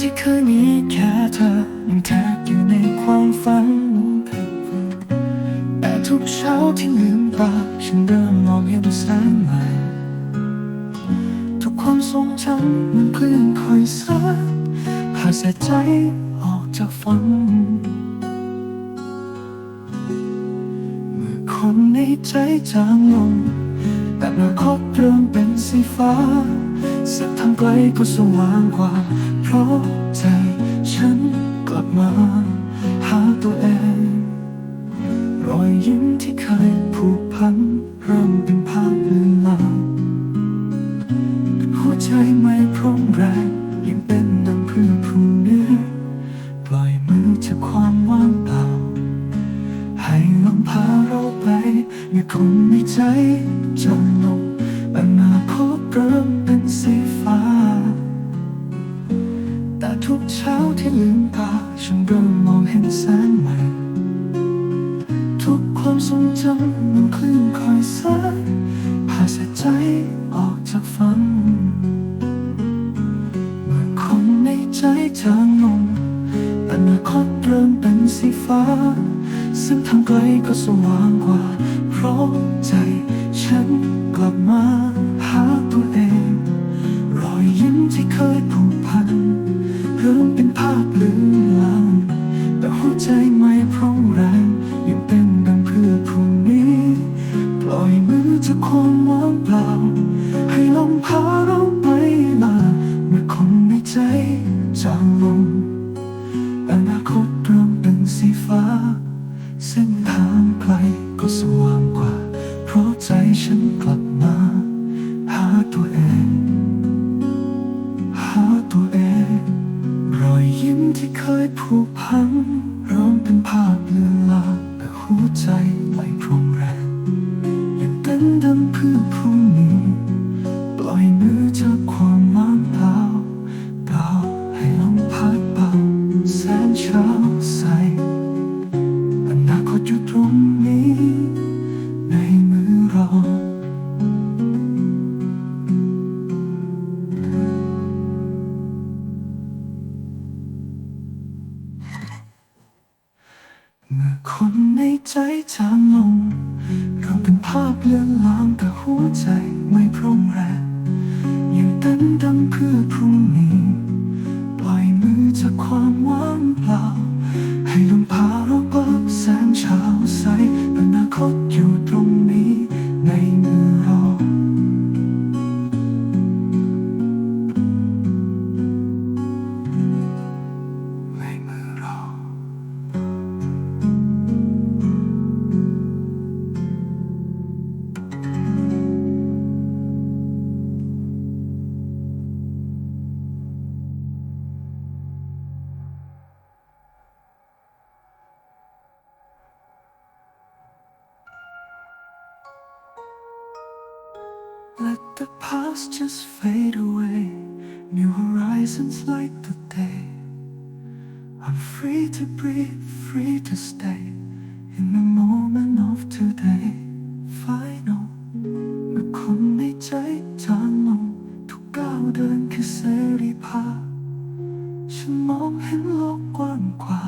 ที่เคยมีแค่เธอยังแทบอยู่ในความฝันแต่ทุกเช้าที่ลืมตาฉันเริ่มมองเห็นแสงใหม่ทุกความทรงจำมันเคลื่อนคอยซัดพาเสียใจออกจากฝันเมื่อคนในใจจางลงแต่อนาคตเริ่มเป็นสีฟ้าส้นทางไกลก็สว่างกว่า ราะใจฉันกลับมา หาตัวเอง รอยยิ้มที่เคยผูกพันเริ่มเป็นภาพเลือนลางหัวใจไม่พร้อมแรงยังเป็นดังเพื่อพรุ่งนี้ปล่อยมือจากความว่างเปล่า ให้ลมพาเราไปเมื่อคนในใจจมลงอนาคตเริ่มเป็นสี ทุกเช้าที่ลืมตาฉันเริ่มมองเห็นแสงใหม่ทุกความทรงจำมันคลื่นคอยซัดพาเสียใจออกจากฝันเมื่อคนในใจจางลงอนาคตเริ่มเป็นสีฟ้า ซึ่งทางไกลก็สว่างกว่า ความว่างเปล่า ให้ลมพาเราไปมาเมื่อคนในใจจางลงอนาคตเริ่มเป็นสีฟ้า เส้นทางไกลก็สว่างกว่า เพราะใจฉันกลับมา หาตัวเอง หาตัวเอง รอยยิ้มที่เคยผูกพันเริ่มเป็นภาพเลือนลางแต่หัวใจไม่พร้อม ฉันดังเพื่อพรุ่งนี้ปล่อยมือจากความว่างเปล่าเปล่าให้ลมพัดเบาแสนเช้าใสอนาคตอยู่ตรงนี้ ในมือเราเมื่อคนในใจจางลงาเป็นภาพเลือนลางแต่หัวใจไม่พร้อมแรงยังเต้นดังเพื่อพรุ่งนี้ ปล่อยมือจากความว่างเปล่า Let the past just fade away. New horizons light the day. I'm free to breathe, free to stay in the moment of today. Final เมื่อคนในใจจางลงทุกก้าวเดินคือเสรีภาพ ฉันมองเห็นโลกกว้างกว่า